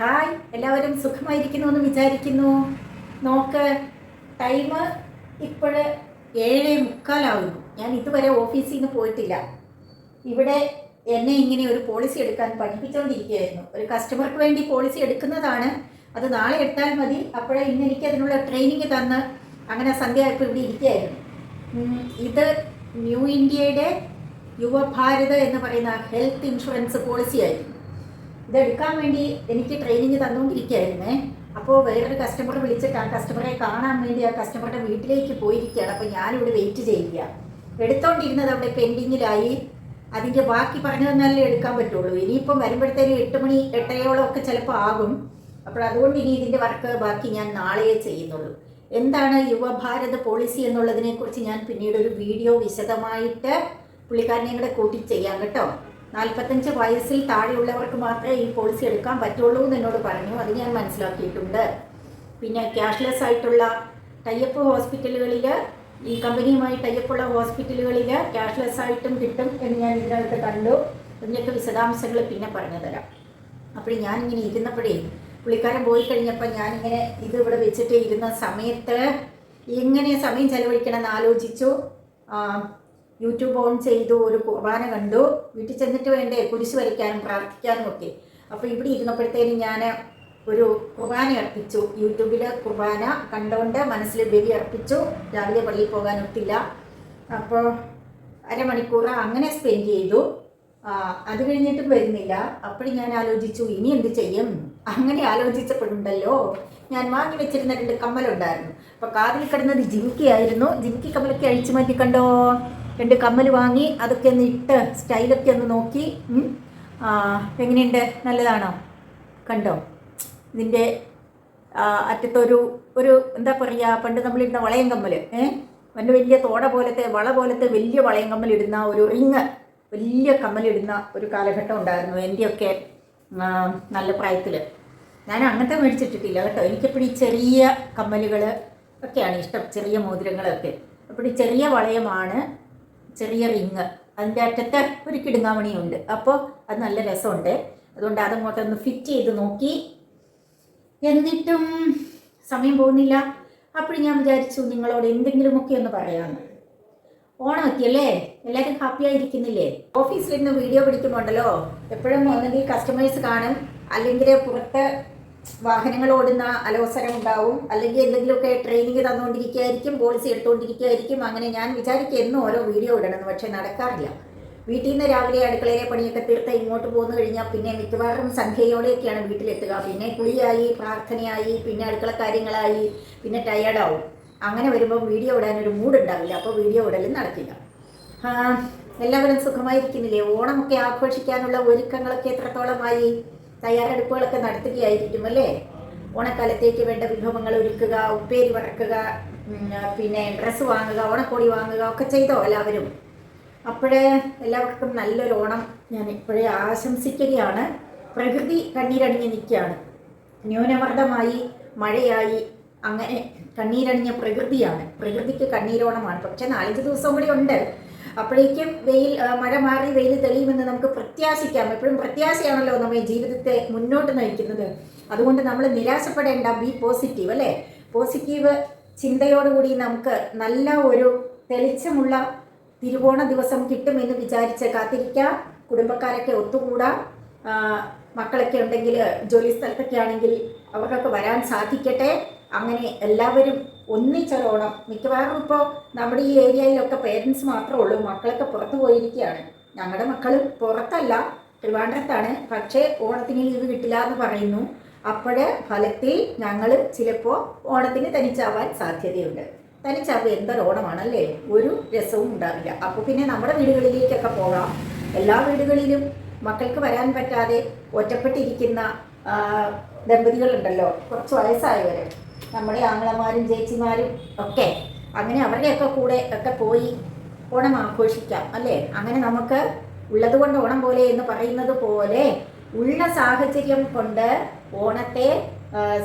Hi എല്ലാവരും സുഖമായിരിക്കുന്നു എന്ന് വിചാരിക്കുന്നു. നോക്ക് ടൈം ഇപ്പോഴ് ഏഴേ മുക്കാലാവുന്നു. ഞാൻ ഇതുവരെ ഓഫീസിൽ നിന്ന് പോയിട്ടില്ല. ഇവിടെ എന്നെ ഇങ്ങനെ ഒരു പോളിസി എടുക്കാൻ പഠിപ്പിച്ചുകൊണ്ടിരിക്കുകയായിരുന്നു ഒരു കസ്റ്റമർക്ക് വേണ്ടി പോളിസി എടുക്കുന്നതാണ്. അത് നാളെ എടുത്താൽ മതി. അപ്പോഴേ ഇന്ന് എനിക്ക് അതിനുള്ള ട്രെയിനിങ് തന്ന് അങ്ങനെ സന്ധ്യയായപ്പോൾ ഇവിടെ ഇരിക്കുകയായിരുന്നു. ഇത് ന്യൂ ഇന്ത്യയുടെ യുവഭാരത് എന്ന് പറയുന്ന ഹെൽത്ത് ഇൻഷുറൻസ് പോളിസി ആയിരുന്നു ഇതെടുക്കാൻ വേണ്ടി എനിക്ക് ട്രെയിനിങ് തന്നുകൊണ്ടിരിക്കുകയായിരുന്നേ. അപ്പോൾ വേറൊരു കസ്റ്റമർ വിളിച്ചിട്ട് ആ കസ്റ്റമറെ കാണാൻ വേണ്ടി ആ കസ്റ്റമറുടെ വീട്ടിലേക്ക് പോയിരിക്കുകയാണ്. അപ്പോൾ ഞാനിവിടെ വെയിറ്റ് ചെയ്യുക എടുത്തോണ്ടിരുന്നത് അവിടെ പെൻഡിങ്ങിലായി അതിന്റെ ബാക്കി പറഞ്ഞു തന്നാലേ എടുക്കാൻ പറ്റുള്ളൂ. ഇനിയിപ്പം വരുമ്പോഴത്തേനും എട്ട് മണി എട്ടരയോളം ഒക്കെ ചിലപ്പോൾ ആകും. അപ്പോൾ അതുകൊണ്ട് ഇനി ഇതിന്റെ വർക്ക് ബാക്കി ഞാൻ നാളെയേ ചെയ്യുന്നുള്ളൂ. എന്താണ് യുവഭാരത് പോളിസി എന്നുള്ളതിനെക്കുറിച്ച് ഞാൻ പിന്നീട് ഒരു വീഡിയോ വിശദമായിട്ട് പുള്ളിക്കാരനെയും കൂടെ കൂട്ടി ചെയ്യാം കേട്ടോ. നാൽപ്പത്തഞ്ച് വയസ്സിൽ താഴെയുള്ളവർക്ക് മാത്രമേ ഈ പോളിസി എടുക്കാൻ പറ്റുള്ളൂ എന്ന് എന്നോട് പറഞ്ഞു. അത് ഞാൻ മനസ്സിലാക്കിയിട്ടുണ്ട്. പിന്നെ ക്യാഷ്ലെസ് ആയിട്ടുള്ള ടൈപ്പ് ഹോസ്പിറ്റലുകളിൽ ഈ കമ്പനിയുമായി ടൈപ്പുള്ള ഹോസ്പിറ്റലുകളിൽ ക്യാഷ്ലെസ് ആയിട്ടും കിട്ടും എന്ന് ഞാൻ ഇതിനകത്ത് കണ്ടു. ഇതിന്റെയൊക്കെ വിശദാംശങ്ങൾ പിന്നെ പറഞ്ഞു തരാം. അപ്പോൾ ഞാനിങ്ങനെ ഇരുന്നപ്പോഴേ പുള്ളിക്കാരൻ പോയി കഴിഞ്ഞപ്പോൾ ഞാനിങ്ങനെ ഇത് ഇവിടെ വെച്ചിട്ട് ഇരുന്ന സമയത്ത് എങ്ങനെ സമയം ചെലവഴിക്കണം എന്ന് ആലോചിച്ചു യൂട്യൂബ് ഓൺ ചെയ്തു ഒരു കുർബാന കണ്ടു. വീട്ടിൽ ചെന്നിട്ട് വേണ്ടേ? കുരിശ് വരയ്ക്കാനും പ്രാർത്ഥിക്കാനും ഒക്കെ. അപ്പോൾ ഇവിടെ ഇരുന്നപ്പോഴത്തേനും ഞാൻ ഒരു കുർബാന അർപ്പിച്ചു. യൂട്യൂബിൽ കുർബാന കണ്ടുകൊണ്ട് മനസ്സിൽ ബലി അർപ്പിച്ചു. രാവിലെ പള്ളിയിൽ പോകാനൊത്തില്ല അപ്പോൾ അരമണിക്കൂർ അങ്ങനെ സ്പെൻഡ് ചെയ്തു. അത് കഴിഞ്ഞിട്ടും വരുന്നില്ല. അപ്പോഴും ഞാൻ ആലോചിച്ചു ഇനി എന്ത് ചെയ്യും? അങ്ങനെ ആലോചിച്ചപ്പോഴുണ്ടല്ലോ. ഞാൻ വാങ്ങി വെച്ചിരുന്ന രണ്ട് കമ്മലുണ്ടായിരുന്നു. അപ്പോൾ കാതിൽ കിടന്നത് ജിമിക്കിയായിരുന്നു. ജിമിക്കി കമ്മലൊക്കെ അഴിച്ചു മാറ്റി കണ്ടോ? രണ്ട് കമ്മൽ വാങ്ങി അതൊക്കെ ഒന്ന് ഇട്ട് സ്റ്റൈലൊക്കെ ഒന്ന് നോക്കി. എങ്ങനെയുണ്ട്? നല്ലതാണോ? കണ്ടോ? ഇതിന്റെ അറ്റത്തൊരു ഒരു എന്താ പറയുക പണ്ട് നമ്മളിടുന്ന വളയം കമ്മൽ ഏഹ് പണ്ട് വലിയ തോട പോലത്തെ വള പോലത്തെ വലിയ വളയം കമ്മൽ ഇടുന്ന ഒരു റിങ് വലിയ കമ്മലിടുന്ന ഒരു കാലഘട്ടം ഉണ്ടായിരുന്നു എന്റെയൊക്കെ നല്ല പ്രായത്തിൽ ഞാൻ അങ്ങനത്തെ മേടിച്ചിട്ടിട്ടില്ല കേട്ടോ. എനിക്കെപ്പോഴും ഈ ചെറിയ കമ്മലുകൾ ഒക്കെയാണ് ഇഷ്ടം ചെറിയ മോതിരങ്ങളൊക്കെ. അപ്പോൾ ഈ ചെറിയ വളയമാണ് ചെറിയ റിങ് അതിന്റെ അറ്റത്ത് ഒരു കിടുങ്ങാമണിയുണ്ട്. അപ്പോൾ അത് നല്ല രസമുണ്ട്. അതുകൊണ്ട് അതങ്ങോട്ടൊന്ന് ഫിറ്റ് ചെയ്ത് നോക്കി. എന്നിട്ടും സമയം പോകുന്നില്ല. അപ്പോൾ ഞാൻ വിചാരിച്ചു നിങ്ങളോട് എന്തെങ്കിലുമൊക്കെ ഒന്ന് പറയാമെന്ന് ഓണം എത്തിയല്ലേ? എല്ലാവരും ഹാപ്പി ആയിരിക്കുന്നില്ലേ? ഓഫീസിൽ ഇരുന്ന് വീഡിയോ പിടിക്കുമ്പോണ്ടല്ലോ എപ്പോഴും ഒന്നെങ്കിൽ കസ്റ്റമേഴ്സ് കാണും. അല്ലെങ്കിൽ പുറത്ത് വാഹനങ്ങൾ ഓടുന്ന അലോസരം ഉണ്ടാവും. അല്ലെങ്കിൽ എന്തെങ്കിലുമൊക്കെ ട്രെയിനിങ് തന്നുകൊണ്ടിരിക്കുകയായിരിക്കും പോളിസി എടുത്തുകൊണ്ടിരിക്കുകയായിരിക്കും. അങ്ങനെ ഞാൻ വിചാരിക്കും എന്നും ഓരോ വീഡിയോ ഇടണമെന്ന് പക്ഷേ നടക്കാറില്ല. വീട്ടിൽ നിന്ന് രാവിലെ അടുക്കളയിലെ പണിയൊക്കെ തീർത്ത് ഇങ്ങോട്ട് പോന്നു കഴിഞ്ഞാൽ പിന്നെ മിക്കവാറും സന്ധ്യയോടെയൊക്കെയാണ് വീട്ടിലെത്തുക. പിന്നെ കുളിയായി പ്രാർത്ഥനയായി പിന്നെ അടുക്കള കാര്യങ്ങളായി പിന്നെ ടയേർഡാവും അങ്ങനെ വരുമ്പോൾ വീഡിയോ ഇടാനൊരു മൂഡ് ഉണ്ടാവില്ല. അപ്പോൾ വീഡിയോ ഇടലും നടക്കില്ല. എല്ലാവരും സുഖമായിരിക്കുന്നില്ലേ? ഓണമൊക്കെ ആഘോഷിക്കാനുള്ള ഒരുക്കങ്ങളൊക്കെ എത്രത്തോളമായി? തയ്യാറെടുപ്പുകളൊക്കെ നടത്തുകയായിരിക്കും അല്ലേ ഓണക്കാലത്തേക്ക് വേണ്ട വിഭവങ്ങൾ ഒരുക്കുക ഉപ്പേരി വറക്കുക പിന്നെ ഡ്രസ്സ് വാങ്ങുക ഓണക്കോടി വാങ്ങുക ഒക്കെ ചെയ്തോ എല്ലാവരും? അപ്പോഴേ എല്ലാവർക്കും നല്ലൊരു ഓണം ഞാൻ ഇപ്പോഴേ ആശംസിക്കുകയാണ്. പ്രകൃതി കണ്ണീരണിഞ്ഞ് നിൽക്കുകയാണ്. ന്യൂനമർദ്ദമായി മഴയായി അങ്ങനെ കണ്ണീരണിഞ്ഞ പ്രകൃതിയാണ്. പ്രകൃതിക്ക് കണ്ണീരോണമാണ്. പക്ഷെ നാലഞ്ച് ദിവസം കൂടി ഉണ്ട്. അപ്പോഴേക്കും വെയിൽ മഴ മാറി വെയിൽ തെളിയുമെന്ന് നമുക്ക് പ്രത്യാശിക്കാം. എപ്പോഴും പ്രത്യാശയാണല്ലോ നമ്മുടെ ജീവിതത്തെ മുന്നോട്ട് നയിക്കുന്നത്. അതുകൊണ്ട് നമ്മൾ നിരാശപ്പെടേണ്ട ബി പോസിറ്റീവ് അല്ലേ? പോസിറ്റീവ് ചിന്തയോടുകൂടി നമുക്ക് നല്ല ഒരു തെളിച്ചമുള്ള തിരുവോണ ദിവസം കിട്ടുമെന്ന് വിചാരിച്ച് കാത്തിരിക്കാം കുടുംബക്കാരൊക്കെ ഒത്തുകൂടാ. മക്കളൊക്കെ ഉണ്ടെങ്കിൽ ജോലി സ്ഥലത്തൊക്കെ ആണെങ്കിൽ അവർക്കൊക്കെ വരാൻ സാധിക്കട്ടെ. അങ്ങനെ എല്ലാവരും ഒന്നിച്ചൊരോണം മിക്കവാറും ഇപ്പോൾ നമ്മുടെ ഈ ഏരിയയിലൊക്കെ പേരൻസ് മാത്രമേ ഉള്ളൂ മക്കളൊക്കെ പുറത്തു പോയിരിക്കുകയാണ്. ഞങ്ങളുടെ മക്കളും പുറത്തല്ല ട്രിവാൻഡ്രത്താണ് പക്ഷേ ഓണത്തിന് ലീവ് കിട്ടില്ല എന്ന് പറയുന്നു. അപ്പോഴ് ഫലത്തിൽ ഞങ്ങൾ ചിലപ്പോൾ ഓണത്തിന് തനിച്ചാവാൻ സാധ്യതയുണ്ട്. തനിച്ചാവുക എന്തൊരു ഓണമാണല്ലേ ഒരു രസവും ഉണ്ടാവില്ല. അപ്പോൾ പിന്നെ നമ്മുടെ വീടുകളിലേക്കൊക്കെ പോകാം. എല്ലാ വീടുകളിലും മക്കൾക്ക് വരാൻ പറ്റാതെ ഒറ്റപ്പെട്ടിരിക്കുന്ന ദമ്പതികളുണ്ടല്ലോ കുറച്ച് വയസ്സായവർ നമ്മുടെ ആങ്ങളമാരും ചേച്ചിമാരും ഒക്കെ. അങ്ങനെ അവരുടെയൊക്കെ കൂടെ ഒക്കെ പോയി ഓണം ആഘോഷിക്കാം അല്ലേ? അങ്ങനെ നമുക്ക് ഉള്ളത് കൊണ്ട് ഓണം പോലെ എന്ന് പറയുന്നത് പോലെ ഉള്ള സാഹചര്യം കൊണ്ട് ഓണത്തെ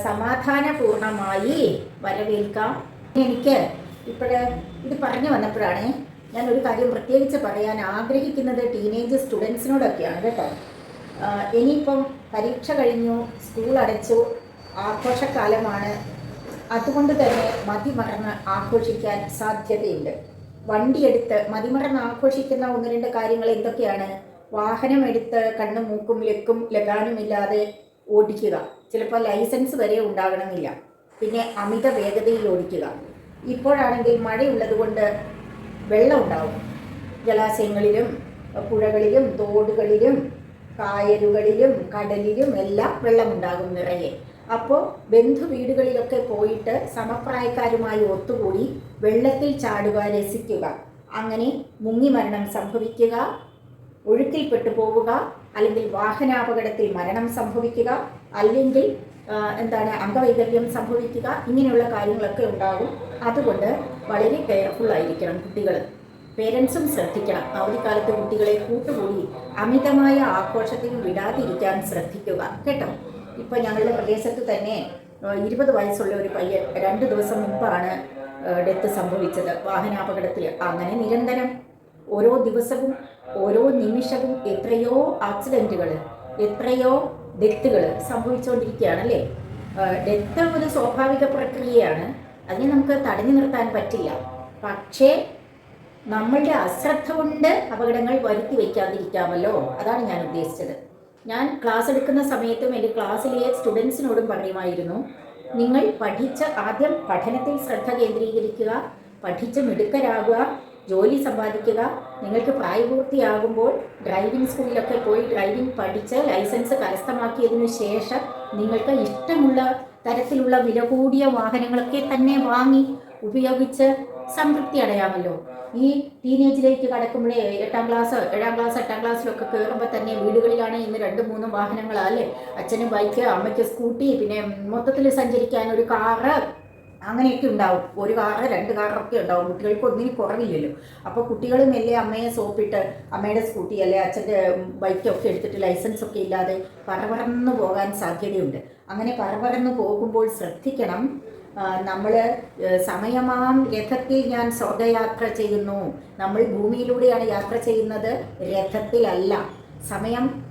സമാധാനപൂർണമായി വരവേൽക്കാം. എനിക്ക് ഇപ്പോഴ് ഇത് പറഞ്ഞു വന്നപ്പോഴാണ് ഞാൻ ഒരു കാര്യം പ്രത്യേകിച്ച് പറയാൻ ആഗ്രഹിക്കുന്നത് ടീനേജ് സ്റ്റുഡൻസിനോടൊക്കെയാണ് കേട്ടോ. ഇനിയിപ്പം പരീക്ഷ കഴിഞ്ഞു സ്കൂൾ അടച്ചു ആഘോഷക്കാലമാണ് അതുകൊണ്ട് തന്നെ മതിമറന്ന് ആഘോഷിക്കാൻ സാധ്യതയുണ്ട്. വണ്ടിയെടുത്ത് മതിമറന്ന് ആഘോഷിക്കുന്ന ഒന്ന് രണ്ട് കാര്യങ്ങൾ എന്തൊക്കെയാണ്? വാഹനമെടുത്ത് കണ്ണും മൂക്കും ലക്കും ലഗാനുമില്ലാതെ ഓടിക്കുക. ചിലപ്പോൾ ലൈസൻസ് വരെ ഉണ്ടാകണമെന്നില്ല. പിന്നെ അമിത വേഗതയിൽ ഓടിക്കുക. ഇപ്പോഴാണെങ്കിൽ മഴയുള്ളത് കൊണ്ട് വെള്ളം ഉണ്ടാവും. ജലാശയങ്ങളിലും പുഴകളിലും തോടുകളിലും കായലുകളിലും കടലിലും എല്ലാം വെള്ളമുണ്ടാകും നിറയെ. അപ്പോൾ ബന്ധു വീടുകളിലൊക്കെ പോയിട്ട് സമപ്രായക്കാരുമായി ഒത്തുകൂടി വെള്ളത്തിൽ ചാടുക രസിക്കുക അങ്ങനെ മുങ്ങി മരണം സംഭവിക്കുക ഒഴുക്കിൽപ്പെട്ടു പോവുക അല്ലെങ്കിൽ വാഹനാപകടത്തിൽ മരണം സംഭവിക്കുക അല്ലെങ്കിൽ എന്താണ് അംഗവൈകല്യം സംഭവിക്കുക ഇങ്ങനെയുള്ള കാര്യങ്ങളൊക്കെ ഉണ്ടാകും. അതുകൊണ്ട് വളരെ കെയർഫുൾ ആയിരിക്കണം കുട്ടികൾ പേരൻസും ശ്രദ്ധിക്കണം. അവധിക്കാലത്ത് കുട്ടികളെ കൂട്ടുകൂടി അമിതമായ ആഘോഷത്തിന് വിടാതിരിക്കാൻ ശ്രദ്ധിക്കുക. കേട്ടോ? ഇപ്പം ഞങ്ങളുടെ പ്രദേശത്ത് തന്നെ ഇരുപത് വയസ്സുള്ള ഒരു പയ്യൻ രണ്ട് ദിവസം മുമ്പാണ് ഡെത്ത് സംഭവിച്ചത്. വാഹനാപകടത്തിൽ അങ്ങനെ നിരന്തരം ഓരോ ദിവസവും ഓരോ നിമിഷവും എത്രയോ ആക്സിഡന്റുകൾ എത്രയോ ഡെത്തുകൾ സംഭവിച്ചുകൊണ്ടിരിക്കുകയാണ് അല്ലേ ഡെത്ത് ഒരു സ്വാഭാവിക പ്രക്രിയയാണ്. അതിനെ നമുക്ക് തടഞ്ഞു നിർത്താൻ പറ്റില്ല. പക്ഷേ നമ്മളുടെ അശ്രദ്ധ കൊണ്ട് അപകടങ്ങൾ വരുത്തി വയ്ക്കാതിരിക്കാമല്ലോ അതാണ് ഞാൻ ഉദ്ദേശിച്ചത്. ഞാൻ ക്ലാസ് എടുക്കുന്ന സമയത്തും എന്റെ ക്ലാസ്സിലെ സ്റ്റുഡൻസിനോടും പറയുമായിരുന്നു നിങ്ങൾ പഠിച്ച ആദ്യം പഠനത്തിൽ ശ്രദ്ധ കേന്ദ്രീകരിക്കുക പഠിച്ച് മിടുക്കരാകുക ജോലി സമ്പാദിക്കുക. നിങ്ങൾക്ക് പ്രായപൂർത്തിയാകുമ്പോൾ ഡ്രൈവിംഗ് സ്കൂളിലൊക്കെ പോയി ഡ്രൈവിംഗ് പഠിച്ച് ലൈസൻസ് കരസ്ഥമാക്കിയതിനു ശേഷം നിങ്ങൾക്ക് ഇഷ്ടമുള്ള തരത്തിലുള്ള വില കൂടിയ വാഹനങ്ങളൊക്കെ തന്നെ വാങ്ങി ഉപയോഗിച്ച് സംതൃപ്തി അടയാമല്ലോ. ഈ ടീനേജിലേക്ക് കടക്കുമ്പോഴേ എട്ടാം ക്ലാസ് ഏഴാം ക്ലാസ് എട്ടാം ക്ലാസ്സിലൊക്കെ കയറുമ്പോൾ തന്നെ വീടുകളിലാണ് ഇന്ന് രണ്ടും മൂന്നും വാഹനങ്ങളാ അല്ലേ? അച്ഛന് ബൈക്ക് അമ്മയ്ക്ക് സ്കൂട്ടി പിന്നെ മൊത്തത്തിൽ സഞ്ചരിക്കാൻ ഒരു കാറ് അങ്ങനെയൊക്കെ ഉണ്ടാവും. ഒരു കാറ് രണ്ട് കാറൊക്കെ ഉണ്ടാവും. കുട്ടികൾക്ക് ഒന്നിനും കുറവില്ലല്ലോ. അപ്പോൾ കുട്ടികൾ മെല്ലെ അമ്മയെ സോപ്പിട്ട് അമ്മയുടെ സ്കൂട്ടി അല്ലെ അച്ഛന്റെ ബൈക്കൊക്കെ എടുത്തിട്ട് ലൈസൻസ് ഒക്കെ ഇല്ലാതെ പറപറന്ന് പോകാൻ സാധ്യതയുണ്ട്. അങ്ങനെ പറപറന്ന് പോകുമ്പോൾ ശ്രദ്ധിക്കണം. നമ്മൾ സമയമാം രഥത്തിൽ ഞാൻ സ്വർഗയാത്ര ചെയ്യുന്നു. നമ്മൾ ഭൂമിയിലൂടെയാണ് യാത്ര ചെയ്യുന്നത്. രഥത്തിലല്ല. സമയം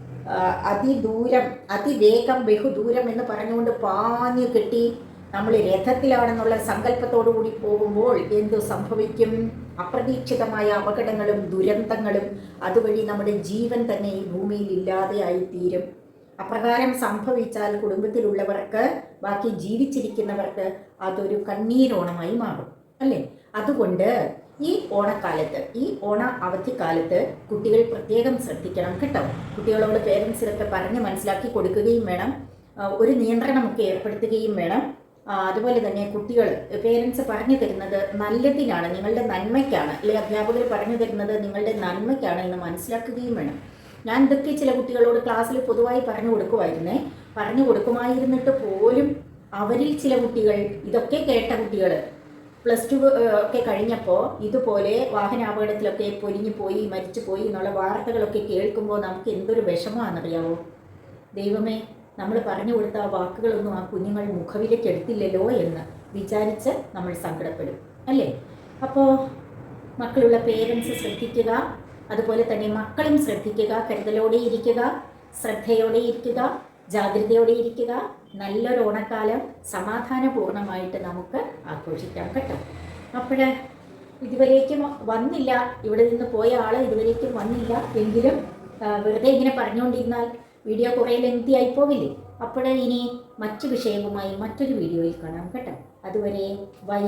അതിദൂരം അതിവേഗം ബഹുദൂരം എന്ന് പറഞ്ഞുകൊണ്ട് പാഞ്ഞു കിട്ടി നമ്മൾ രഥത്തിലാണെന്നുള്ള സങ്കല്പത്തോടു കൂടി പോകുമ്പോൾ എന്തു സംഭവിക്കും? അപ്രതീക്ഷിതമായ അപകടങ്ങളും ദുരന്തങ്ങളും അതുവഴി നമ്മുടെ ജീവൻ തന്നെ ഈ ഭൂമിയിൽ ഇല്ലാതെയായി തീരും അപ്രകാരം സംഭവിച്ചാൽ കുടുംബത്തിലുള്ളവർക്ക് ബാക്കി ജീവിച്ചിരിക്കുന്നവർക്ക് അതൊരു കണ്ണീരോണമായി മാറും അല്ലേ? അതുകൊണ്ട് ഈ ഓണക്കാലത്ത് ഈ ഓണ അവധിക്കാലത്ത് കുട്ടികൾ പ്രത്യേകം ശ്രദ്ധിക്കണം കേട്ടോ. കുട്ടികളോട് പേരൻസിലൊക്കെ പറഞ്ഞ് മനസ്സിലാക്കി കൊടുക്കുകയും വേണം. ഒരു നിയന്ത്രണമൊക്കെ ഏർപ്പെടുത്തുകയും വേണം. അതുപോലെ തന്നെ കുട്ടികൾ പേരൻസ് പറഞ്ഞു തരുന്നത് നല്ലതിനാണ് നിങ്ങളുടെ നന്മയ്ക്കാണ് അല്ലെ? അധ്യാപകർ പറഞ്ഞു തരുന്നത് നിങ്ങളുടെ നന്മയ്ക്കാണ് എന്ന് മനസ്സിലാക്കുകയും വേണം. ഞാൻ ഇതൊക്കെ ചില കുട്ടികളോട് ക്ലാസ്സിൽ പൊതുവായി പറഞ്ഞു കൊടുക്കുമായിരുന്നേ. പറഞ്ഞു കൊടുക്കുമായിരുന്നിട്ട് പോലും അവരിൽ ചില കുട്ടികൾ ഇതൊക്കെ കേട്ട കുട്ടികൾ പ്ലസ് ടു ഒക്കെ കഴിഞ്ഞപ്പോൾ ഇതുപോലെ വാഹനാപകടത്തിലൊക്കെ പൊലിഞ്ഞു പോയി മരിച്ചു പോയി എന്നുള്ള വാർത്തകളൊക്കെ കേൾക്കുമ്പോൾ നമുക്ക് എന്തൊരു വിഷമമാണെന്നറിയാവോ? ദൈവമേ നമ്മൾ പറഞ്ഞു കൊടുത്ത ആ വാക്കുകളൊന്നും ആ കുഞ്ഞുങ്ങൾ മുഖവിലേക്ക് എടുത്തില്ലല്ലോ എന്ന് വിചാരിച്ച് നമ്മൾ സങ്കടപ്പെടും. അല്ലേ? അപ്പോൾ മക്കളുള്ള പേരൻസ് ശ്രദ്ധിക്കുക. അതുപോലെ തന്നെ മക്കളും ശ്രദ്ധിക്കുക കരുതലോടെ ഇരിക്കുക ശ്രദ്ധയോടെ ഇരിക്കുക ജാഗ്രതയോടെ ഇരിക്കുക. നല്ലൊരു ഓണക്കാലം സമാധാനപൂർണമായിട്ട് നമുക്ക് ആഘോഷിക്കാം കേട്ടോ. അപ്പോൾ ഇതുവരേക്കും വന്നില്ല. ഇവിടെ നിന്ന് പോയ ആൾ ഇതുവരേക്കും വന്നില്ല. എങ്കിലും വെറുതെ ഇങ്ങനെ പറഞ്ഞുകൊണ്ടിരുന്നാൽ വീഡിയോ കുറേ ലെങ്തി ആയി പോകില്ലേ അപ്പോൾ ഇനി മറ്റു വിഷയവുമായി മറ്റൊരു വീഡിയോയിൽ കാണാം കേട്ടോ. അതുവരെ ബൈ.